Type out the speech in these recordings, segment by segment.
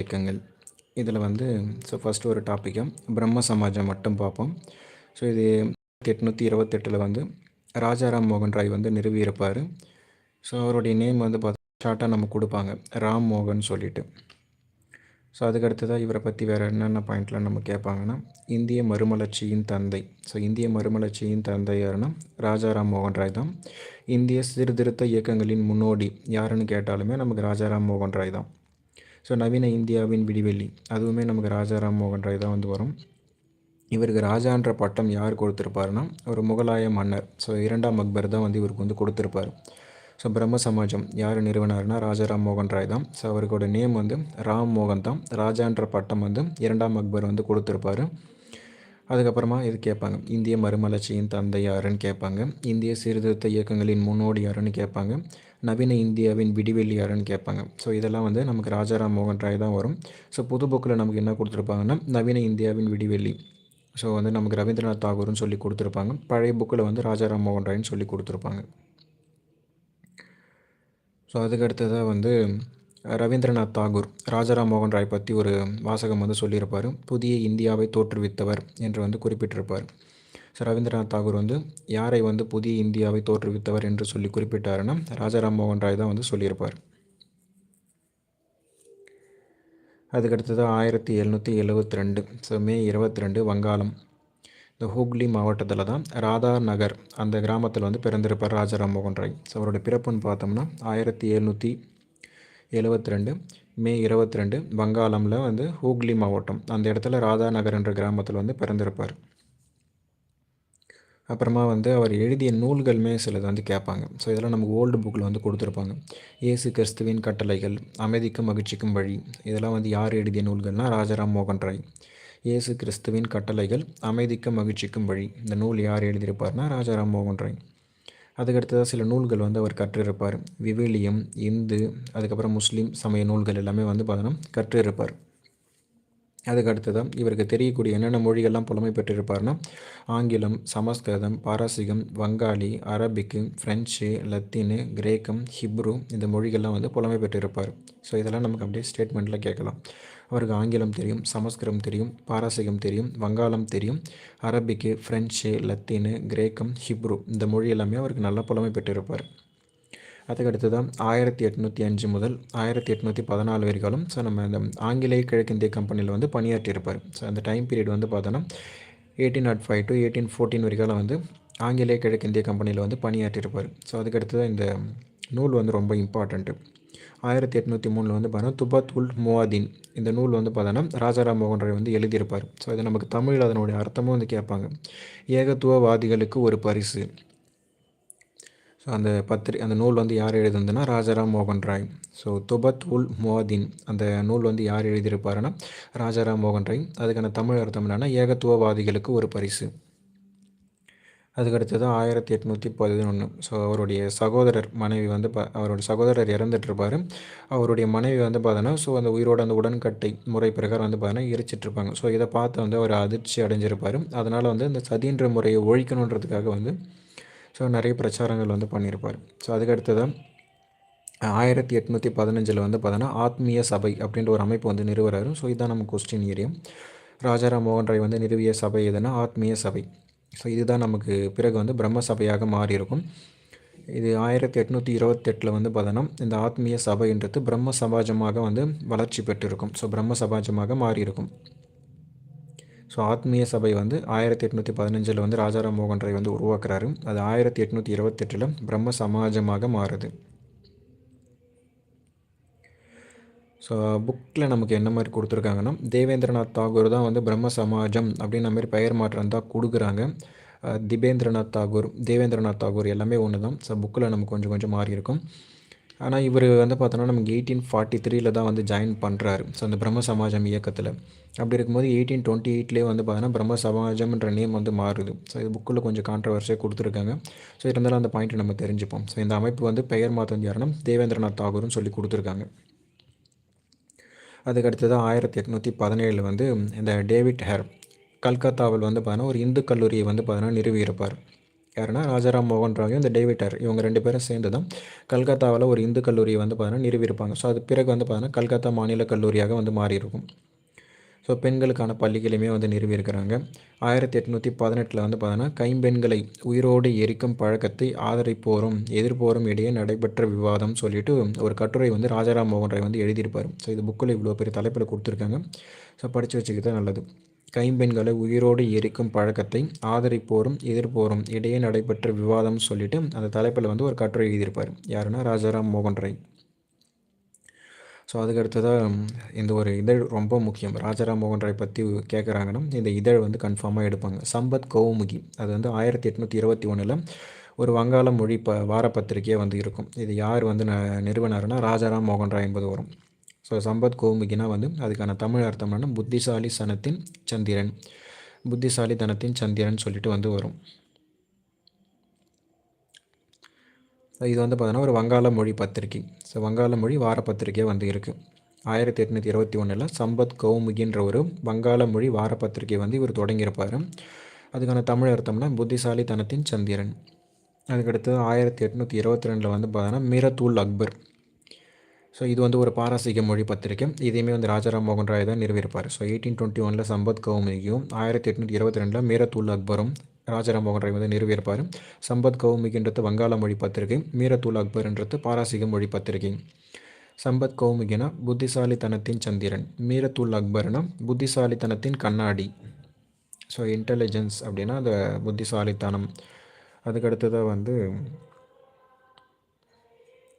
இயக்கங்கள் இதில் வந்து ஸோ ஃபஸ்ட்டு ஒரு டாப்பிக்காக பிரம்ம சமாஜம் மட்டும் பார்ப்போம். ஸோ இது எட்நூற்றி இருபத்தெட்டில் வந்து ராஜாராம் மோகன் ராய் வந்து நிறுவியிருப்பார். ஸோ அவருடைய நேம் வந்து பார்த்தா ஷார்ட்டாக நம்ம கொடுப்பாங்க. ராம் மோகன் சொல்லிட்டு. ஸோ அதுக்கடுத்ததாக இவரை பற்றி வேறு என்னென்ன பாயிண்ட்லாம் நம்ம கேட்பாங்கன்னா இந்திய மறுமலர்ச்சியின் தந்தை. ஸோ இந்திய மறுமலர்ச்சியின் தந்தை யாருன்னா ராஜாராம் மோகன் ராய் தான். இந்திய சீர்திருத்த இயக்கங்களின் முன்னோடி யாருன்னு கேட்டாலுமே நமக்கு ராஜாராம் மோகன் ராய் தான். ஸோ நவீன இந்தியாவின் விடிவெள்ளி. அதுவுமே நமக்கு ராஜாராம் மோகன் ராய் தான் வந்து வரும். இவருக்கு ராஜான்ற பட்டம் யார் கொடுத்துருப்பாருன்னா ஒரு முகலாய மன்னர். ஸோ இரண்டாம் அக்பர் தான் வந்து இவருக்கு வந்து கொடுத்துருப்பார். ஸோ பிரம்ம சமாஜம் யார் நிறுவனார்னா ராஜாராம் மோகன் ராய் தான். ஸோ அவருக்கோட நேம் வந்து ராம் மோகன் தான். ராஜான்ற பட்டம் வந்து இரண்டாம் அக்பர் வந்து கொடுத்துருப்பாரு. அதுக்கப்புறமா இது கேட்பாங்க. இந்திய மறுமலர்ச்சியின் தந்தை யாருன்னு கேட்பாங்க. இந்திய சீர்திருத்த இயக்கங்களின் முன்னோடி யாருன்னு கேட்பாங்க. நவீன இந்தியாவின் விடிவெள்ளி யாருன்னு கேட்பாங்க. ஸோ இதெல்லாம் வந்து நமக்கு ராஜாராம் மோகன் ராய் தான் வரும். ஸோ புது புக்கில் நமக்கு என்ன கொடுத்துருப்பாங்கன்னா நவீன இந்தியாவின் விடிவெள்ளி. ஸோ வந்து நமக்கு ரவீந்திரநாத் தாகூர்னு சொல்லி கொடுத்துருப்பாங்க. பழைய புக்கில் வந்து ராஜாராம் மோகன் ராய்னு சொல்லி கொடுத்துருப்பாங்க. ஸோ அதுக்கு அடுத்ததாக வந்து ரவீந்திரநாத் தாகூர் ராஜாராம் மோகன் ராய் பற்றி ஒரு வாசகம் வந்து சொல்லியிருப்பார். புதிய இந்தியாவை தோற்றுவித்தவர் என்று வந்து குறிப்பிட்டிருப்பார். ஸோ ரவீந்திரநாத் தாகூர் வந்து யாரை வந்து புதிய இந்தியாவை தோற்றுவித்தவர் என்று சொல்லி குறிப்பிட்டாருன்னா ராஜாராம் மோகன் ராய் தான் வந்து சொல்லியிருப்பார். அதுக்கடுத்தது ஆயிரத்தி எழுநூற்றி எழுபத்தி ரெண்டு ஸோ மே இருபத்தி ரெண்டு வங்காளம். இந்த ஹூக்ளி மாவட்டத்தில் தான் ராதா நகர் அந்த கிராமத்தில் வந்து பிறந்திருப்பார் ராஜாராம் மோகன் ராய். ஸோ அவருடைய பிறப்புன்னு பார்த்தோம்னா ஆயிரத்தி எழுநூற்றி எழுபத்தி ரெண்டு மே இருபத்தி ரெண்டு வங்காளமில் வந்து ஹூக்லி மாவட்டம். அந்த இடத்துல ராதா நகர் என்ற கிராமத்தில் வந்து பிறந்திருப்பார். அப்புறமா வந்து அவர் எழுதிய நூல்களுமே சிலது வந்து கேட்பாங்க. ஸோ இதெல்லாம் நமக்கு ஓல்டு புக்கில் வந்து கொடுத்துருப்பாங்க. இயேசு கிறிஸ்துவின் கட்டளைகள் அமைதிக்கும் மகிழ்ச்சிக்கும் வழி. இதெல்லாம் வந்து யார் எழுதிய நூல்கள்னால் ராஜாராம் மோகன் ராய். இயேசு கிறிஸ்துவின் கட்டளைகள் அமைதிக்கும் மகிழ்ச்சிக்கும் வழி. இந்த நூல் யார் எழுதியிருப்பார்னா ராஜாராம் மோகன் ராய். அதுக்கடுத்ததாக சில நூல்கள் வந்து அவர் கற்றிருப்பார். விவிலியம் இந்து அதுக்கப்புறம் முஸ்லீம் சமய நூல்கள் எல்லாமே வந்து பார்த்தோன்னா கற்றிருப்பார். அதுக்கு அடுத்ததாக இவருக்கு தெரியக்கூடிய என்னென்ன மொழிகள்லாம் புலமை பெற்றிருப்பார்னா ஆங்கிலம் சமஸ்கிருதம் பாரசீகம் வங்காளி அரபிக்கு ஃப்ரெஞ்சு லத்தீனு கிரேக்கம் ஹிப்ரு இந்த மொழிகள்லாம் வந்து புலமை பெற்றிருப்பார். ஸோ இதெல்லாம் நமக்கு அப்படியே ஸ்டேட்மெண்ட்டில் கேட்கலாம். அவருக்கு ஆங்கிலம் தெரியும் சமஸ்கிருதம் தெரியும் பாரசீகம் தெரியும் வங்காளம் தெரியும் அரபிக்கு ஃப்ரெஞ்சு லத்தீனு கிரேக்கம் ஹிப்ரு இந்த மொழி எல்லாமே அவருக்கு நல்ல புலமை பெற்றிருப்பார். அதுக்கடுத்து தான் ஆயிரத்தி எட்நூற்றி அஞ்சு முதல் ஆயிரத்தி எட்நூற்றி பதினாலு வரைக்கும் ஸோ நம்ம இந்த ஆங்கிலேய கிழக்கிந்திய கம்பெனியில் வந்து பணியாற்றியிருப்பார். ஸோ அந்த டைம் பீரியட் வந்து பார்த்தோன்னா eighteen naught five to eighteen fourteen வரைக்கும் வந்து ஆங்கிலேய கிழக்கிந்திய கம்பெனியில் வந்து பணியாற்றியிருப்பார். ஸோ அதுக்கடுத்து தான் இந்த நூல் வந்து ரொம்ப இம்பார்ட்டண்ட்டு ஆயிரத்தி எட்நூற்றி மூணில் வந்து பார்த்தோன்னா துபத் உல் முவாதீன். இந்த நூல் வந்து பார்த்தோன்னா ராஜாராம் மோகன் ராய் வந்து எழுதியிருப்பார். ஸோ இது நமக்கு தமிழில் அதனுடைய அர்த்தமும் வந்து கேட்பாங்க. ஏகத்துவவாதிகளுக்கு ஒரு பரிசு. ஸோ அந்த பத்திரி அந்த நூல் வந்து யார் எழுதுனதுன்னா ராஜாராம் மோகன் ராய். ஸோ துபத் உல் மோதின் அந்த நூல் வந்து யார் எழுதியிருப்பாருன்னா ராஜாராம் மோகன் ராய். அதுக்கான தமிழ் அர்த்தம் என்னன்னா ஏகத்துவவாதிகளுக்கு ஒரு பரிசு. அதுக்கடுத்தது ஆயிரத்தி எட்நூற்றி பதினொன்று ஸோ அவருடைய சகோதரர் மனைவி வந்து ப அவருடைய சகோதரர் இறந்துட்டுருப்பார். அவருடைய மனைவி வந்து பார்த்தோன்னா ஸோ அந்த உயிரோட அந்த உடன்கட்டை முறை பிரகாரம் வந்து பார்த்தோன்னா எரிச்சிட்ருப்பாங்க ஸோ இதை பார்த்து வந்து அவர் அதிர்ச்சி அடைஞ்சிருப்பார். அதனால் வந்து இந்த சதின்ற முறையை ஒழிக்கணுன்றதுக்காக வந்து ஸோ நிறைய பிரச்சாரங்கள் வந்து பண்ணியிருப்பார். ஸோ அதுக்கடுத்ததான் ஆயிரத்தி எட்நூற்றி பதினஞ்சில் வந்து பார்த்தோன்னா ஆத்மீய சபை அப்படின்ற ஒரு அமைப்பு வந்து நிறுவறாரு. ஸோ இதுதான் நம்ம கொஸ்டின் ஏரியா ராஜாராம் மோகன் ராய் வந்து நிறுவிய சபை எதுனா ஆத்மீய சபை. ஸோ இதுதான் நமக்கு பிறகு வந்து பிரம்ம சபையாக மாறியிருக்கும். இது ஆயிரத்தி எட்நூற்றி இருபத்தெட்டில் வந்து பார்த்தோன்னா இந்த ஆத்மீய சபைன்றது பிரம்ம சமாஜமாக வந்து வளர்ச்சி பெற்றிருக்கும். ஸோ பிரம்ம சமாஜமாக மாறியிருக்கும். ஸோ ஆத்மீய சபை வந்து ஆயிரத்தி எட்நூற்றி பதினஞ்சில் வந்து ராஜாராம் மோகன் ராய் வந்து உருவாக்குறாரு. அது ஆயிரத்தி எட்நூற்றி இருபத்தெட்டில் பிரம்ம சமாஜமாக மாறுது. ஸோ புக்கில் நமக்கு என்ன மாதிரி கொடுத்துருக்காங்கன்னா தேவேந்திரநாத் தாகூர் தான் வந்து பிரம்ம சமாஜம் அப்படின்ற மாதிரி பெயர் மாற்றம் தான் கொடுக்குறாங்க. திபேந்திரநாத் தாகூர் தேவேந்திரநாத் தாகூர் எல்லாமே ஒன்று தான் ஸோ புக்கில் நமக்கு கொஞ்சம் கொஞ்சம் மாறி இருக்கும். ஆனால் இவர் வந்து பார்த்தோன்னா நமக்கு எயிட்டீன் ஃபார்ட்டி த்ரீல தான் வந்து ஜாயின் பண்ணுறாரு ஸோ அந்த பிரம்ம சமாஜம் இயக்கத்தில். அப்படி இருக்கும்போது எயிட்டீன் டுவெண்ட்டி எயிட்லேயே வந்து பார்த்தோன்னா பிரம்ம சமாஜம்ன்ற நேம் வந்து மாறுது. ஸோ இது புக்கில் கொஞ்சம் கான்ட்ரவர்ஸியாக கொடுத்துருக்காங்க. ஸோ இருந்தாலும் அந்த பாயிண்ட்டை நம்ம தெரிஞ்சுப்போம். ஸோ இந்த அமைப்பு வந்து பெயர் மாற்றம் யாருன்னா தேவேந்திரநாத் தாகூர்னு சொல்லி கொடுத்துருக்காங்க. அதுக்கடுத்தது ஆயிரத்தி எட்நூற்றி பதினேழில் வந்து இந்த டேவிட் ஹேர் கல்கத்தாவில் வந்து பார்த்தீங்கன்னா ஒரு இந்து கல்லூரியை வந்து பார்த்தீங்கன்னா நிறுவியிருப்பார். யாருன்னா ராஜாராம் மோகன் ராயும் இந்த டேவிட்டர் இவங்க ரெண்டு பேரும் சேர்ந்து தான் கல்கத்தாவில் ஒரு இந்து கல்லூரியை வந்து பார்த்தீங்கன்னா நிறுவியிருப்பாங்க. ஸோ அது பிறகு வந்து பார்த்தீங்கன்னா கல்கத்தா மாநில கல்லூரியாக வந்து மாறியிருக்கும். ஸோ பெண்களுக்கான பள்ளிகளையுமே வந்து நிறுவியிருக்கிறாங்க. ஆயிரத்தி எட்நூற்றி பதினெட்டில் வந்து பார்த்தோன்னா கைம்பெண்களை உயிரோடு எரிக்கும் பழக்கத்தை ஆதரிப்போரும் எதிர்ப்போரும் இடையே நடைபெற்ற விவாதம் சொல்லிட்டு ஒரு கட்டுரை வந்து ராஜாராம் மோகன் ராய் வந்து எழுதியிருப்பார். ஸோ இது புக்கில் இவ்வளோ பெரிய தலைப்பில் கொடுத்துருக்காங்க. ஸோ படித்து வச்சுக்கிட்டா நல்லது. கைம்பெண்களை உயிரோடு எரிக்கும் பழக்கத்தை ஆதரிப்போரும் எதிர்ப்போரும் இடையே நடைபெற்ற விவாதம் சொல்லிட்டு அந்த தலைப்பில் வந்து ஒரு கட்டுரை எழுதியிருப்பார். யாருன்னா ராஜாராம் மோகன் ராய். ஸோ அதுக்கடுத்ததாக இந்த ஒரு இதழ் ரொம்ப முக்கியம். ராஜாராம் மோகன் ராய் பற்றி கேட்குறாங்கன்னா இந்த இதழ் வந்து கன்ஃபார்மாக எடுப்பாங்க. சம்பத் கௌமுகி அது வந்து ஆயிரத்தி எட்நூற்றி இருபத்தி ஒன்றில் ஒரு வங்காள மொழி ப வார பத்திரிகையாக வந்து இருக்கும். இது யார் வந்து ந நிறுவனர்னா ராஜாராம் மோகன் ராய் என்பது வரும். ஸோ சம்பத் கோமுகினா வந்து அதுக்கான தமிழ் அர்த்தம் என்னென்னா புத்திசாலி சனத்தின் சந்திரன். புத்திசாலி தனத்தின் சந்திரன் சொல்லிட்டு வந்து வரும். இது வந்து பார்த்தோன்னா ஒரு வங்காள மொழி பத்திரிகை. ஸோ வங்காள மொழி வார பத்திரிகை வந்து இருக்குது ஆயிரத்தி எட்நூற்றி இருபத்தி ஒன்றில் சம்பத் கௌமுகின்ற ஒரு வங்காள மொழி வார பத்திரிகை வந்து இவர் தொடங்கியிருப்பார். அதுக்கான தமிழ் அர்த்தம்னா புத்திசாலித்தனத்தின் சந்திரன். அதுக்கடுத்து ஆயிரத்தி எட்நூற்றி இருபத்தி ரெண்டில் வந்து பார்த்தோன்னா மிரத்துல் அக்பர். ஸோ இது வந்து ஒரு பாரசீக மொழி பத்திரிக்கை. இதையுமே வந்து ராஜாராம் மோகன் ராய் தான் நிறுவியிருப்பார் ஸோ எயிட்டீன் டுவெண்ட்டி ஒனில் சம்பத் கௌமிகியும் ஆயிரத்தி எட்நூற்றி இருபத்தி ரெண்டில் மீரத்துல் அக்பரும் ராஜாராம் மோகன் ராய் வந்து நிறுவியிருப்பார் சம்பத் கௌமுகின்றது வங்காள மொழி பத்திரிகை மீரத்துல் அக்பர்ன்றது பாரசீக மொழி பத்திரிகை சம்பத் கௌமிகினா புத்திசாலித்தனத்தின் சந்திரன் மீரத்துல் அக்பர்னா புத்திசாலித்தனத்தின் கண்ணாடி. ஸோ இன்டெலிஜென்ஸ் அப்படின்னா அந்த புத்திசாலித்தனம். அதுக்கடுத்ததாக வந்து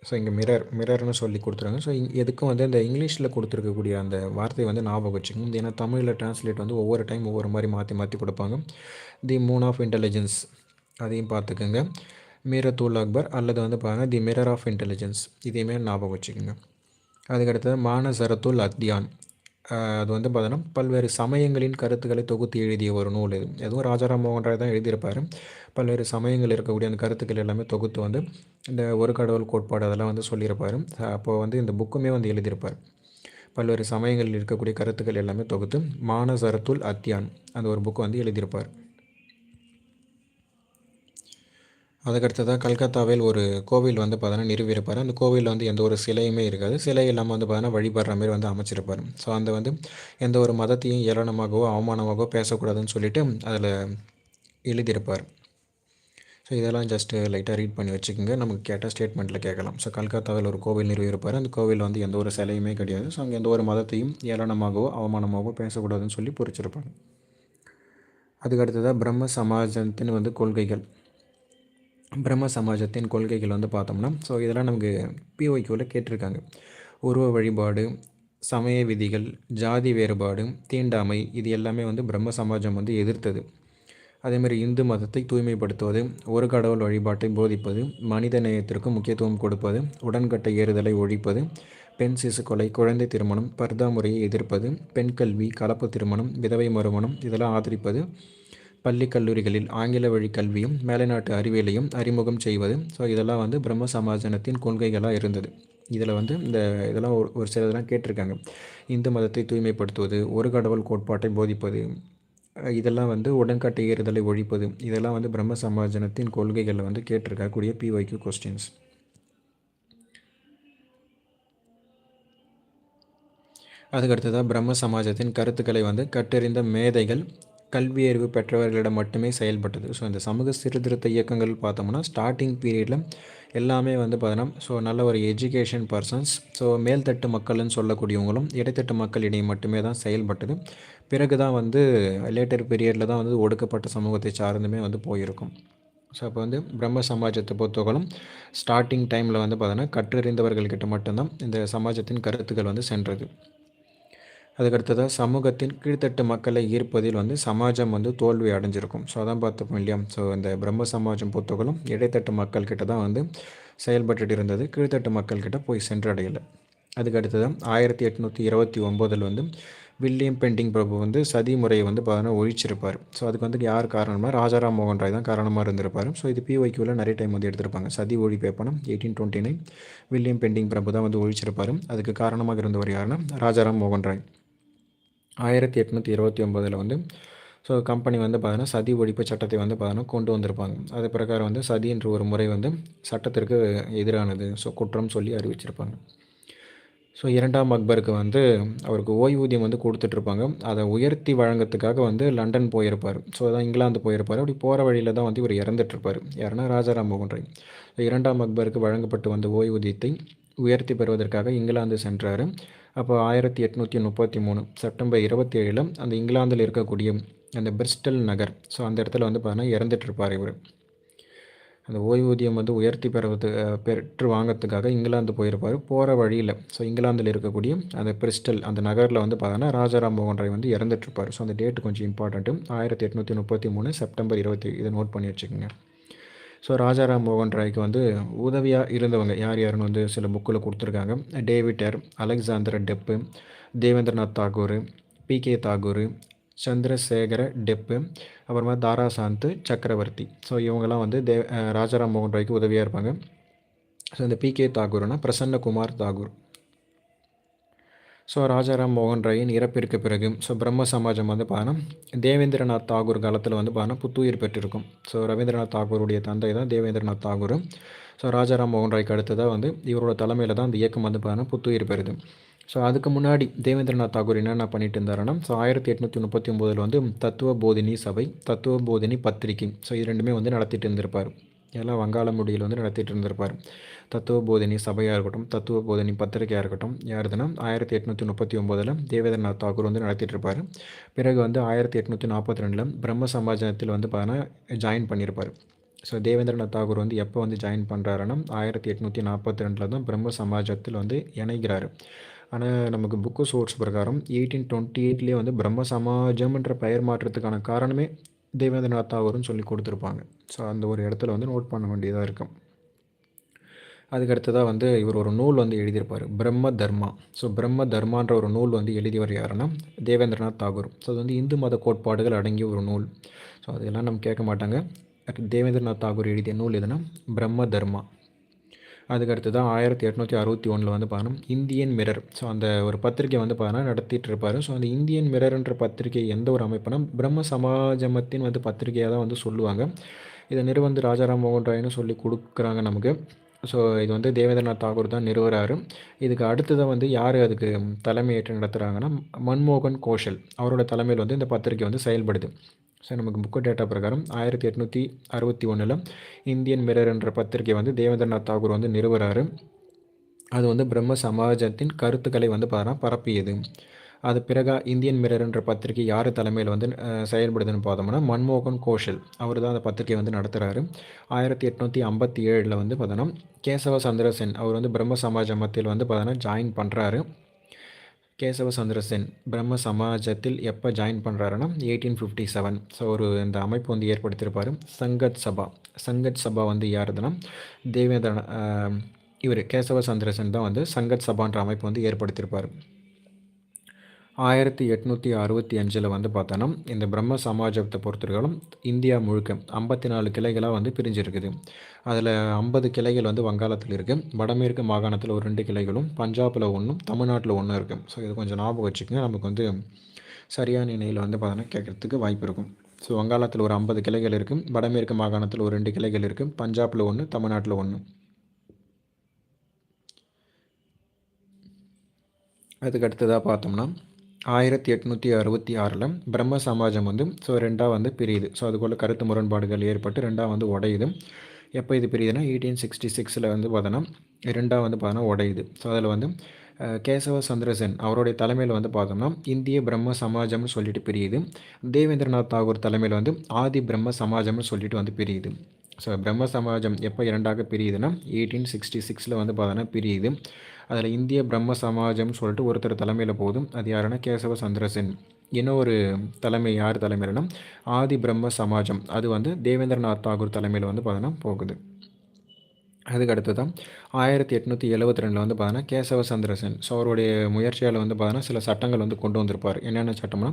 ஸோ இங்கே மிரர் மிரர்னு சொல்லி கொடுத்துருங்க ஸோ எதுக்கும் வந்து இந்த இங்கிலீஷில் கொடுத்துருக்கக்கூடிய அந்த வார்த்தையை வந்து ஞாபகம் வச்சுக்கணும் ஏன்னா தமிழில் டிரான்ஸ்லேட் வந்து ஒவ்வொரு டைம் ஒவ்வொரு மாதிரி மாற்றி மாற்றி கொடுப்பாங்க. தி மூன் ஆஃப் இன்டெலிஜென்ஸ் அதையும் பார்த்துக்கோங்க. மீரத்துல் அக்பர். அல்லது வந்து பாருங்கள் தி மிரர் ஆஃப் இன்டெலிஜென்ஸ் இதையுமே ஞாபகம் வச்சுக்கோங்க. அதுக்கடுத்தது மானசரத்துல் அத்தியான். அது வந்து பார்த்தோன்னா பல்வேறு சமயங்களின் கருத்துக்களை தொகுத்து எழுதிய ஒரு நூல் இது. எதுவும் ராஜாராம் மோகன் ராய் தான் எழுதியிருப்பார். பல்வேறு சமயங்கள் இருக்கக்கூடிய அந்த கருத்துக்கள் எல்லாமே தொகுத்து வந்து இந்த ஒரு கடவுள் கோட்பாடு அதெல்லாம் வந்து சொல்லியிருப்பார். அப்போ வந்து இந்த புக்குமே வந்து எழுதியிருப்பார். பல்வேறு சமயங்களில் இருக்கக்கூடிய கருத்துக்கள் எல்லாமே தொகுத்து மானசரத்துல் அத்தியான் அந்த ஒரு புக்கு வந்து எழுதியிருப்பார். அதுக்கடுத்ததாக கல்கத்தாவில் ஒரு கோவில் வந்து பார்த்தோன்னா நிறுவியிருப்பார். அந்த கோவிலில் வந்து எந்த ஒரு சிலையுமே இருக்காது. சிலை இல்லாமல் வந்து பார்த்தோன்னா வழிபடுற மாதிரி வந்து அமைச்சிருப்பார். ஸோ அந்த வந்து எந்த ஒரு மதத்தையும் ஏளனமாகவோ அவமானமாகவோ பேசக்கூடாதுன்னு சொல்லிட்டு அதில் எழுதியிருப்பார். ஸோ இதெல்லாம் ஜஸ்ட்டு லைட்டாக ரீட் பண்ணி வச்சுக்கோங்க. நமக்கு கேட்டால் ஸ்டேட்மெண்ட்டில் கேட்கலாம். ஸோ கல்கத்தாவில் ஒரு கோவில் நிறுவியிருப்பார். அந்த கோவிலில் வந்து எந்த ஒரு சிலையுமே கிடையாது. ஸோ அங்கே எந்த ஒரு மதத்தையும் ஏளனமாகவோ அவமானமாகவோ பேசக்கூடாதுன்னு சொல்லி பொறிச்சிருப்பாங்க. அதுக்கடுத்ததாக பிரம்ம சமாஜத்தின் வந்து கொள்கைகள். பிரம்ம சமாஜத்தின் கொள்கைகள் வந்து பார்த்தோம்னா ஸோ இதெல்லாம் நமக்கு பிஓக்கியூவில் கேட்டிருக்காங்க. உருவ வழிபாடு சமய விதிகள் ஜாதி வேறுபாடு தீண்டாமை இது எல்லாமே வந்து பிரம்ம சமாஜம் வந்து எதிர்த்தது. அதேமாதிரி இந்து மதத்தை தூய்மைப்படுத்துவது ஒரு கடவுள் வழிபாட்டை போதிப்பது மனித நேயத்திற்கு முக்கியத்துவம் கொடுப்பது உடன்கட்டை ஏறுதலை ஒழிப்பது பெண் சிசு கொலை குழந்தை திருமணம் பர்தா முறையை எதிர்ப்பது பெண் கல்வி கலப்பு திருமணம் விதவை மறுமணம் இதெல்லாம் ஆதரிப்பது பள்ளி கல்லூரிகளில் ஆங்கில வழி கல்வியும் மேலைநாட்டு அறிவியலையும் அறிமுகம் செய்வது. ஸோ இதெல்லாம் வந்து பிரம்ம சமாஜனத்தின் கொள்கைகளாக இருந்தது. இதில் வந்து இந்த இதெல்லாம் ஒரு ஒரு சில இதெல்லாம் கேட்டிருக்காங்க. இந்து மதத்தை தூய்மைப்படுத்துவது ஒரு கடவுள் கோட்பாட்டை போதிப்பது இதெல்லாம் வந்து உடன்கட்டை ஏறுதலை ஒழிப்பது இதெல்லாம் வந்து பிரம்ம சமாஜனத்தின் கொள்கைகளில் வந்து கேட்டிருக்கக்கூடிய பிஒய்க்கு கொஸ்டின்ஸ் அதுக்கடுத்ததாக பிரம்ம சமாஜத்தின் கருத்துக்களை வந்து கட்டறிந்த மேதைகள் கல்வி அறிவு பெற்றவர்களிடம் மட்டுமே செயல்பட்டது. ஸோ இந்த சமூக சீர்திருத்த இயக்கங்கள் பார்த்தோம்னா ஸ்டார்டிங் பீரியடில் எல்லாமே வந்து பார்த்தோன்னா ஸோ நல்ல ஒரு எஜுகேஷன் பர்சன்ஸ் ஸோ மேல்தட்டு மக்கள்னு சொல்லக்கூடியவங்களும் இடைத்தட்டு மக்களிடையே மட்டுமே தான் செயல்பட்டது. பிறகு தான் வந்து லேட்டர் பீரியடில் தான் வந்து ஒடுக்கப்பட்ட சமூகத்தை சார்ந்துமே வந்து போயிருக்கும். ஸோ அப்போ வந்து பிரம்ம சமாஜத்தை பொறுத்தவர்களும் ஸ்டார்டிங் டைமில் வந்து பார்த்தோன்னா கற்றறிந்தவர்கள்கிட்ட மட்டும்தான் இந்த சமாஜத்தின் கருத்துக்கள் வந்து சென்றது. அதுக்கடுத்ததாக சமூகத்தின் கீழ்த்தட்டு மக்களை ஈர்ப்பதில் வந்து சமாஜம் வந்து தோல்வி அடைஞ்சிருக்கும். ஸோ அதான் பார்த்துப்போம் இல்லையா? ஸோ இந்த பிரம்ம சமாஜம் புத்தகங்களும் இடைத்தட்டு மக்கள்கிட்ட தான் வந்து செயல்பட்டு இருந்தது. கீழ்த்தட்டு மக்கள்கிட்ட போய் சென்றடையலை. அதுக்கு அடுத்ததான் ஆயிரத்தி எட்நூற்றி இருபத்தி ஒம்போதில் வந்து வில்லியம் பெண்டிங் பிரபு வந்து சதி முறையை வந்து பார்த்தீங்கன்னா ஒழிச்சிருப்பார். ஸோ அதுக்கு வந்து யார் காரணமாக ராஜாராம் மோகன் ராய் தான் காரணமாக இருந்திருப்பார். ஸோ இது பிஒய்க்கியூவில் நிறைய டைம் வந்து எடுத்திருப்பாங்க. சதி ஒழிப்பேப்பனம் eighteen twenty nine William Bentinck பிரபு தான் வந்து ஒழிச்சிருப்பார். அதுக்கு காரணமாக இருந்தவர் யாருன்னா ராஜாராம் மோகன் ராய். ஆயிரத்தி எட்நூற்றி இருபத்தி ஒம்போதில் வந்து ஸோ கம்பெனி வந்து பார்த்தீங்கன்னா சதி ஒழிப்பு சட்டத்தை வந்து பார்த்தீங்கன்னா கொண்டு வந்திருப்பாங்க. அது பிரகாரம் வந்து சதி என்ற ஒரு முறை வந்து சட்டத்திற்கு எதிரானது. ஸோ குற்றம் சொல்லி அறிவிச்சிருப்பாங்க. ஸோ இரண்டாம் அக்பருக்கு வந்து அவருக்கு ஓய்வூதியம் வந்து கொடுத்துட்ருப்பாங்க. அதை உயர்த்தி வழங்கத்துக்காக வந்து லண்டன் போயிருப்பார். ஸோ அதான் இங்கிலாந்து போயிருப்பார். அப்படி போகிற வழியில் தான் வந்து இவர் இறந்துட்டுருப்பார் யாருன்னா ராஜாராம் மோகன் ராய். இரண்டாம் அக்பருக்கு வழங்கப்பட்டு வந்த ஓய்வூதியத்தை உயர்த்தி பெறுவதற்காக இங்கிலாந்து சென்றார். அப்போ ஆயிரத்தி எட்நூற்றி முப்பத்தி மூணு செப்டம்பர் இருபத்தி ஏழில் அந்த இங்கிலாந்தில் இருக்கக்கூடிய அந்த பிரிஸ்டல் நகர். ஸோ அந்த இடத்துல வந்து பார்த்தீங்கன்னா இறந்துட்டுருப்பார் இவர். அந்த ஓய்வூதியம் வந்து உயர்த்தி பெறுவது பெற்று வாங்கிறதுக்காக இங்கிலாந்து போயிருப்பார். போகிற வழியில் ஸோ இங்கிலாந்தில் இருக்கக்கூடிய அந்த பிரிஸ்டல் அந்த நகரில் வந்து பார்த்தோன்னா ராஜாராம் மோகன் ராய் வந்து இறந்துட்டுருப்பார். ஸோ அந்த டேட்டு கொஞ்சம் இம்பார்ட்டண்ட்டு ஆயிரத்தி எட்நூற்றி முப்பத்தி மூணு செப்டம்பர் இருபத்தி இதை நோட் பண்ணி வச்சுக்கோங்க. ஸோ ராஜாராம் மோகன் ராய்க்கு வந்து உதவியாக இருந்தவங்க யார் யாருன்னு வந்து சில புக்கில் கொடுத்துருக்காங்க. டேவிட்டர் Alexander Deb Debendranath Tagore P K Tagore Chandrasekhar Deb அப்புறமா தாராசாந்த் சக்கரவர்த்தி. ஸோ இவங்கெல்லாம் வந்து தே ராஜாராம் மோகன் ராய்க்கு உதவியாக இருப்பாங்க. ஸோ இந்த பி கே தாகூர்னா பிரசன்னகுமார் தாகூர். ஸோ ராஜாராம் மோகன் ராயின் இறப்பிற்கு பிறகு ஸோ பிரம்ம சமாஜம் வந்து பார்த்தோன்னா தேவேந்திரநாத் தாகூர் காலத்தில் வந்து பார்த்தோன்னா புத்துயிர் பெற்றிருக்கும். ஸோ ரவீந்திரநாத் தாகூருடைய தந்தை தான் தேவேந்திரநாத் தாகூர். ஸோ ராஜாராம் மோகன் ராய்க்கு அடுத்ததாக வந்து இவரோட தலைமையில் தான் அந்த இயக்கம் வந்து பார்த்தோன்னா புத்துயிர் பெறுது. ஸோ அதுக்கு முன்னாடி தேவேந்திரநாத் தாகூர் என்னென்ன பண்ணிட்டு இருந்தாருன்னா ஸோ ஆயிரத்தி எட்நூற்றி முப்பத்தி ஒம்போதில் வந்து தத்துவ போதினி சபை தத்துவ போதினி பத்திரிகை ஸோ இது ரெண்டுமே வந்து நடத்திட்டு இருந்திருப்பார். எல்லாம் வங்காள மொழியில் வந்து நடத்திட்டு இருந்திருப்பார். தத்துவ போதினி சபையாக இருக்கட்டும் தத்துவ போதினி பத்திரிகையாக இருக்கட்டும் யாருதுன்னா ஆயிரத்தி எட்நூற்றி முப்பத்தி ஒம்போதில் தேவேந்திரநாத் தாகூர் வந்து நடத்திட்டு இருப்பார் பிறகு வந்து ஆயிரத்தி எட்நூற்றி நாற்பத்தி ரெண்டில் பிரம்ம சமாஜத்தில் வந்து பார்த்தீங்கன்னா ஜாயின் பண்ணியிருப்பார் ஸோ தேவேந்திரநாத் தாகூர் வந்து எப்போ வந்து ஜாயின் பண்ணுறாருன்னா ஆயிரத்தி எட்நூற்றி நாற்பத்தி ரெண்டில் தான் பிரம்ம சமாஜத்தில் வந்து இணைகிறாரு. ஆனால் நமக்கு புக்கு சோர்ஸ் பிரகாரம் எயிட்டீன் டுவெண்ட்டி எயிட்லேயே வந்து பிரம்ம சமாஜம்ன்ற பெயர் மாற்றத்துக்கான காரணமே தேவேந்திரநாத் தாகூர்னு சொல்லி கொடுத்துருப்பாங்க. ஸோ அந்த ஒரு இடத்துல வந்து நோட் பண்ண வேண்டியதாக இருக்கும். அதுக்கடுத்ததாக வந்து இவர் ஒரு நூல் வந்து எழுதியிருப்பார் பிரம்ம தர்மா. ஸோ பிரம்ம தர்மான்ற ஒரு நூல் வந்து எழுதியவர் யாருன்னா தேவேந்திரநாத் தாகூர். ஸோ அது வந்து இந்து மத கோட்பாடுகள் அடங்கிய ஒரு நூல். ஸோ அதெல்லாம் நம்ம கேட்க மாட்டாங்க. தேவேந்திரநாத் தாகூர் எழுதிய நூல் எதுனா பிரம்ம தர்மா. அதுக்கடுத்து தான் ஆயிரத்தி எட்நூற்றி அறுபத்தி ஒன்றில் வந்து பார்த்தோம் இந்தியன் மிரர். ஸோ அந்த ஒரு பத்திரிக்கை வந்து பார்த்தோன்னா நடத்திட்டு இருப்பார் ஸோ அந்த இந்தியன் மிரர்ன்ற பத்திரிகை எந்த ஒரு அமைப்புனா பிரம்ம சமாஜமத்தின் வந்து பத்திரிகையாக தான் வந்து சொல்லுவாங்க. இதை நிறுவந்து ராஜாராம் மோகன் ராய்னு சொல்லி கொடுக்குறாங்க நமக்கு. ஸோ இது வந்து தேவேந்திரநாத் தாகூர் தான் நிறுவறாரு. இதுக்கு அடுத்ததாக வந்து யார் அதுக்கு தலைமையேற்று நடத்துகிறாங்கன்னா மன்மோகன் கோஷல். அவரோட தலைமையில் வந்து இந்த பத்திரிக்கை வந்து செயல்படுது. ஸோ நமக்கு புக்கு டேட்டா பிரகாரம் ஆயிரத்தி எட்நூற்றி அறுபத்தி ஒன்றில் இந்தியன் மிரர் என்ற பத்திரிகை வந்து தேவேந்திரநாத் தாகூர் வந்து நிறுவறாரு. அது வந்து பிரம்ம சமாஜத்தின் கருத்துக்களை வந்து பார்த்தா பரப்பியது. அது பிறகு இந்தியன் மிரர் என்ற பத்திரிகை யார் தலைமையில் வந்து செயல்படுதுன்னு பார்த்தோம்னா மன்மோகன் கோஷல். அவர் தான் அந்த பத்திரிகை வந்து நடத்துகிறாரு ஆயிரத்தி எட்நூற்றி ஐம்பத்தி ஏழில் வந்து பார்த்தோன்னா கேசவ சந்திரசென் அவர் வந்து பிரம்ம சமாஜ மத்தியில் வந்து பார்த்தோன்னா ஜாயின் பண்ணுறாரு கேசவ சந்திரசென் பிரம்ம சமாஜத்தில் எப்போ ஜாயின் பண்ணுறாருன்னா எயிட்டீன் ஃபிஃப்டி செவன் ஸோ ஒரு இந்த அமைப்பு வந்து ஏற்படுத்தியிருப்பார். சங்கத் சபா. சங்கத் சபா வந்து யாருதுன்னா தேவேந்திர இவர். கேசவ சந்திரசன் தான் வந்து சங்கத் சபான்ற அமைப்பு வந்து ஏற்படுத்தியிருப்பார். ஆயிரத்தி எட்நூற்றி அறுபத்தி அஞ்சில் வந்து பார்த்தோன்னா இந்த பிரம்ம சமாஜத்தை பொறுத்தவரைக்கும் இந்தியா முழுக்க ஐம்பத்தி நாலு கிளைகளாக வந்து பிரிஞ்சிருக்குது. அதில் ஐம்பது கிளைகள் வந்து வங்காளத்தில் இருக்குது வடமேற்கு மாகாணத்தில் ஒரு ரெண்டு கிளைகளும் பஞ்சாபில் ஒன்றும் தமிழ்நாட்டில் ஒன்றும் இருக்குது ஸோ இது கொஞ்சம் ஞாபகம் வச்சுக்கோங்க. நமக்கு வந்து சரியான நிலையில் வந்து பார்த்தோன்னா கேட்குறதுக்கு வாய்ப்பு இருக்கும். ஸோ வங்காளத்தில் ஒரு ஐம்பது கிளைகள் இருக்குது வடமேற்கு மாகாணத்தில் ஒரு ரெண்டு கிளைகள் இருக்குது பஞ்சாபில் ஒன்று தமிழ்நாட்டில் ஒன்று அதுக்கு அடுத்ததாக பார்த்தோம்னா ஆயிரத்தி எட்நூற்றி அறுபத்தி ஆறில் பிரம்ம சமாஜம் வந்து ஸோ ரெண்டாக வந்து பிரியுது. ஸோ அதுக்குள்ள கருத்து முரண்பாடுகள் ஏற்பட்டு ரெண்டாக வந்து உடையுது. எப்போ இது பிரியுதுன்னா எயிட்டீன் சிக்ஸ்டி சிக்ஸில் வந்து பார்த்தோன்னா ரெண்டாக வந்து பார்த்தோன்னா உடையுது. ஸோ அதில் வந்து கேசவ சந்திரசென் அவருடைய தலைமையில் வந்து பார்த்தோம்னா இந்திய பிரம்ம சமாஜம்னு சொல்லிட்டு பிரியுது. தேவேந்திரநாத் தாகூர் தலைமையில் வந்து ஆதி பிரம்ம சமாஜம்னு சொல்லிட்டு வந்து பிரியுது. ஸோ பிரம்ம சமாஜம் எப்போ இரண்டாக பிரியுதுன்னா எயிட்டீன் சிக்ஸ்டி சிக்ஸில் வந்து பார்த்தோன்னா பிரியுது. அதில் இந்திய பிரம்ம சமாஜம்னு சொல்லிட்டு ஒருத்தர் தலைமையில் போதும். அது யாருன்னா கேசவ சந்திரசென். இன்னொரு தலைமை யார் தலைமையிலனா ஆதி பிரம்ம சமாஜம். அது வந்து தேவேந்திரநாத் தாகூர் தலைமையில் வந்து பார்த்தோன்னா போகுது. அதுக்கு அடுத்து தான் ஆயிரத்தி எட்நூற்றி எழுபத்தி ரெண்டில் வந்து பார்த்தீங்கன்னா கேசவ சந்திரசன். ஸோ அவருடைய முயற்சியால் வந்து பார்த்தீங்கன்னா சில சட்டங்கள் வந்து கொண்டு வந்திருப்பார். என்னென்ன சட்டம்னா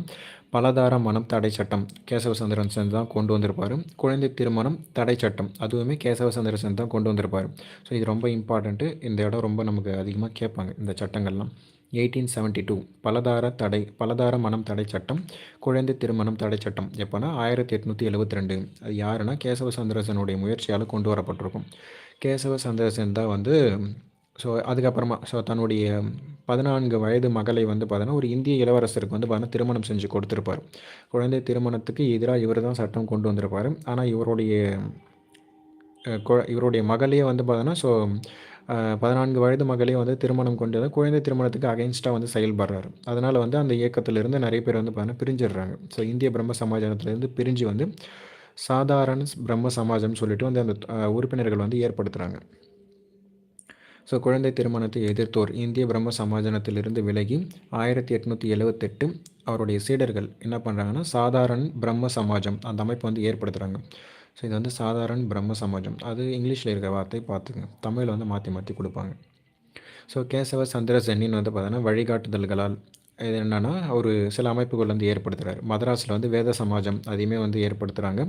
பலதார மனம் தடை சட்டம் கேசவ சந்திரசன் தான் கொண்டு வந்திருப்பார். குழந்தை திருமணம் தடை சட்டம் அதுவுமே கேசவ சந்திரசன் தான் கொண்டு வந்திருப்பார். ஸோ இது ரொம்ப இம்பார்ட்டண்ட்டு இந்த இடம் ரொம்ப நமக்கு அதிகமாக கேட்பாங்க இந்த சட்டங்கள்லாம். எயிட்டீன் செவன்ட்டி டூ பலதார தடை பலதார மனம் தடை சட்டம் குழந்தை திருமணம் தடை சட்டம். எப்போனா ஆயிரத்தி எட்நூற்றி எழுபத்தி ரெண்டு. அது யாருன்னா கேசவ சந்திரசனுடைய முயற்சியால் கொண்டு வரப்பட்டிருக்கும். கேசவ சந்தர்சன் தான் வந்து ஸோ அதுக்கப்புறமா ஸோ தன்னுடைய பதினான்கு வயது மகளை வந்து பார்த்தோன்னா ஒரு இந்திய இளவரசருக்கு வந்து பார்த்தோன்னா திருமணம் செஞ்சு கொடுத்துருப்பார். குழந்தை திருமணத்துக்கு எதிராக இவர் தான் சட்டம் கொண்டு வந்திருப்பார். ஆனால் இவருடைய இவருடைய மகளையே வந்து பார்த்தோன்னா ஸோ பதினான்கு வயது மகளே வந்து திருமணம் கொண்டு வந்து குழந்தை திருமணத்துக்கு அகைன்ஸ்டாக வந்து செயல்படுறாரு. அதனால் வந்து அந்த இயக்கத்திலிருந்து நிறைய பேர் வந்து பார்த்தீங்கன்னா பிரிஞ்சிடுறாங்க. ஸோ இந்திய பிரம்ம சமாஜத்திலேருந்து பிரிஞ்சு வந்து சாதாரண பிரம்ம சமாஜம்னு சொல்லிட்டு வந்து அந்த உறுப்பினர்கள் வந்து ஏற்படுத்துகிறாங்க ஸோ குழந்தை திருமணத்தை எதிர்த்தோர் இந்திய பிரம்ம சமாஜனத்திலிருந்து விலகி ஆயிரத்தி எட்நூற்றி எழுவத்தெட்டு அவருடைய சீடர்கள் என்ன பண்ணுறாங்கன்னா சாதாரண பிரம்ம சமாஜம் அந்த அமைப்பு வந்து ஏற்படுத்துகிறாங்க ஸோ இது வந்து சாதாரண பிரம்ம சமாஜம். அது இங்கிலீஷில் இருக்கிற வார்த்தை பார்த்துங்க. தமிழில் வந்து மாற்றி மாற்றி கொடுப்பாங்க. ஸோ கேசவ சந்திர சென்னின்னு வந்து பார்த்தோன்னா வழிகாட்டுதல்களால் இது என்னென்னா ஒரு சில அமைப்புகள் வந்து ஏற்படுத்துகிறார் மதராஸில் வந்து வேத சமாஜம் அதையுமே வந்து ஏற்படுத்துகிறாங்க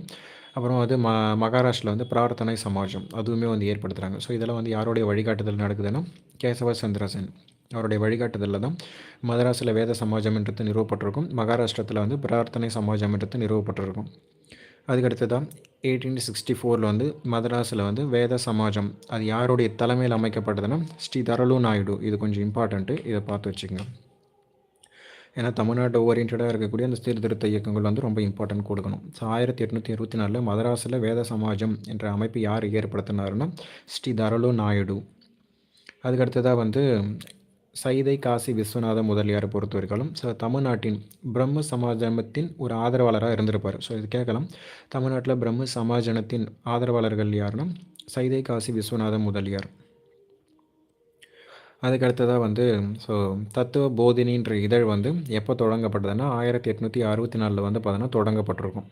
அப்புறம் வந்து ம மகாராஷ்டிரில் வந்து பிரார்த்தனை சமாஜம் அதுவுமே வந்து ஏற்படுத்துகிறாங்க ஸோ இதெல்லாம் வந்து யாருடைய வழிகாட்டுதல் நடக்குதுன்னா கேசவ சந்திரசன் அவருடைய வழிகாட்டுதலில் தான் மதராஸில் வேத சமாஜம்ன்றது நிறுவப்பட்டிருக்கும் மகாராஷ்டிரத்தில் வந்து பிரார்த்தனை சமாஜம்ன்றது நிறுவப்பட்டிருக்கும் அதுக்கடுத்து தான் எயிட்டீன் சிக்ஸ்டி ஃபோரில் வந்து மதராஸில் வந்து வேத சமாஜம் அது யாருடைய தலைமையில் அமைக்கப்பட்டதுன்னா ஸ்ரீ தரலு நாயுடு. இது கொஞ்சம் இம்பார்ட்டண்ட்டு இதை பார்த்து வச்சுக்கோங்க. ஏன்னா தமிழ்நாட்டு ஓரியன்டாக இருக்கக்கூடிய அந்த சீர்திருத்த இயக்கங்கள் வந்து ரொம்ப இம்பார்ட்டன்ட் கொடுக்கணும். ஸோ ஆயிரத்தி எட்நூற்றி இருபத்தி நாலில் மதராஸில் வேத சமாஜம் என்ற அமைப்பு யார் ஏற்படுத்தினாருன்னா ஸ்ரீ தரலு நாயுடு. அதுக்கடுத்ததாக வந்து சைதை காசி விஸ்வநாத முதலியார் பொறுத்த வரைக்கும் ஸோ தமிழ்நாட்டின் பிரம்ம சமாஜமத்தின் ஒரு ஆதரவாளராக இருந்திருப்பார். ஸோ இது கேட்கலாம். தமிழ்நாட்டில் பிரம்ம சமாஜனத்தின் ஆதரவாளர்கள் யாருன்னா சைதை காசி விஸ்வநாத முதலியார். அதுக்கு அடுத்ததாக வந்து ஸோ தத்துவ போதினின்ற இதழ் வந்து எப்போ தொடங்கப்பட்டதுன்னா ஆயிரத்தி எட்நூற்றி அறுபத்தி நாலில் வந்து பார்த்தோன்னா தொடங்கப்பட்டிருக்கும்.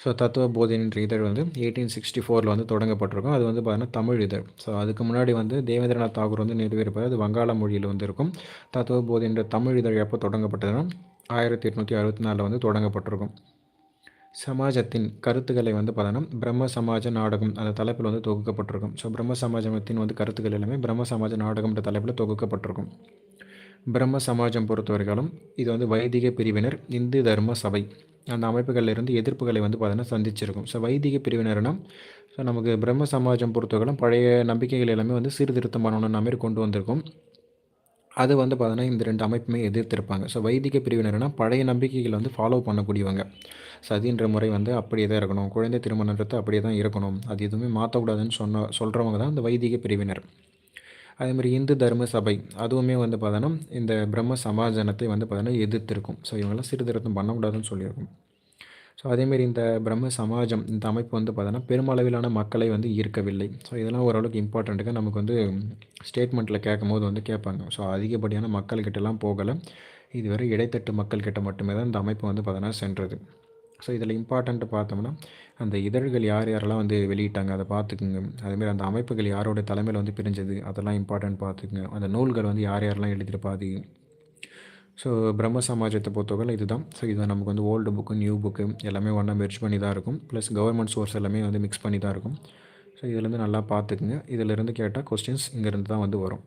ஸோ தத்துவ போதினின்ற இதழ் வந்து எயிட்டீன் சிக்ஸ்டி ஃபோரில் வந்து தொடங்கப்பட்டிருக்கும். அது வந்து பார்த்தீங்கன்னா தமிழ் இதழ். ஸோ அதுக்கு முன்னாடி வந்து தேவேந்திரநாத் தாகூர் வந்து நிறுவியிருப்பார். அது வங்காள மொழியில் வந்து இருக்கும். தத்துவ போதின்ற தமிழ் இதழ் எப்போ தொடங்கப்பட்டதுன்னா ஆயிரத்தி எட்நூற்றி அறுபத்தி நாலில் வந்து தொடங்கப்பட்டிருக்கும். சமாஜத்தின் கருத்துக்களை வந்து பார்த்தோன்னா பிரம்ம சமாஜ நாடகம் அந்த தலைப்பில் வந்து தொகுக்கப்பட்டிருக்கும். ஸோ பிரம்ம சமாஜத்தின் வந்து கருத்துக்கள் எல்லாமே பிரம்ம சமாஜ நாடகம்ன்ற தலைப்பில் தொகுக்கப்பட்டிருக்கும். பிரம்ம சமாஜம் பொறுத்தவரைக்காலும் இது வந்து வைதிக பிரிவினர் இந்து தர்ம சபை அந்த அமைப்புகளிலிருந்து எதிர்ப்புகளை வந்து பார்த்தோன்னா சந்திச்சிருக்கும். ஸோ வைதிக பிரிவினர்னா ஸோ நமக்கு பிரம்ம சமாஜம் பொறுத்தவரைக்கும் பழைய நம்பிக்கைகள் எல்லாமே வந்து சீர்திருத்தம் பண்ணணும்னு மாதிரி கொண்டு வந்திருக்கும். அது வந்து பார்த்தோன்னா இந்த ரெண்டு அமைப்புமே எதிர்த்திருப்பாங்க. ஸோ வைதிக பிரிவினர்னா பழைய நம்பிக்கைகளை வந்து ஃபாலோ பண்ணக்கூடியவங்க. சதின்ற முறை வந்து அப்படியே தான் இருக்கணும். குழந்தை திருமணன்றது அப்படியே தான் இருக்கணும். அது எதுவுமே மாற்றக்கூடாதுன்னு சொன்ன சொல்கிறவங்க தான் இந்த வைதிக பிரிவினர். அதேமாதிரி இந்து தர்ம சபை அதுவுமே வந்து பார்த்தோன்னா இந்த பிரம்ம சமாஜனத்தை வந்து பார்த்தோன்னா எதிர்த்திருக்கும். ஸோ இவங்கெல்லாம் சீர்திருத்தம் பண்ணக்கூடாதுன்னு சொல்லியிருக்கும். ஸோ அதேமாரி இந்த பிரம்ம சமாஜம் இந்த அமைப்பு வந்து பார்த்தோன்னா பெருமளவிலான மக்களை வந்து ஈர்க்கவில்லை. ஸோ இதெல்லாம் ஓரளவுக்கு இம்பார்ட்டண்ட்டுக்கு நமக்கு வந்து ஸ்டேட்மெண்ட்டில் கேட்கும் போது வந்து கேட்பாங்க. ஸோ அதிகப்படியான மக்கள்கிட்டலாம் போகலை. இதுவரை இடைத்தட்டு மக்கள்கிட்ட மட்டுமே தான் இந்த அமைப்பு வந்து பார்த்தோன்னா சென்றது. ஸோ இதில் இம்பார்ட்டண்ட்டு பார்த்தோம்னா அந்த இதழ்கள் யார் யாரெல்லாம் வந்து வெளியிட்டாங்க அதை பார்த்துக்குங்க. அதேமாரி அந்த அமைப்புகள் யாரோட தலைமையில் வந்து பிரிஞ்சது அதெல்லாம் இம்பார்ட்டன்ட் பார்த்துக்குங்க. அந்த நூல்கள் வந்து யார் யாரெல்லாம் எழுதியிருப்பாது ஸோ பிரம்ம சமாஜத்தை பொறுத்தவரை இதுதான். ஸோ இது நமக்கு வந்து ஓல்டு புக்கு நியூ புக்கு எல்லாமே ஒன்றா மெர்ச் பண்ணி தான் இருக்கும். ப்ளஸ் கவர்மெண்ட் சோர்ஸ் எல்லாமே வந்து மிக்ஸ் பண்ணி தான் இருக்கும். ஸோ இதிலேருந்து நல்லா பார்த்துக்குங்க. இதிலேருந்து கேட்டால் கொஸ்டின்ஸ் இங்கேருந்து தான் வந்து வரும்.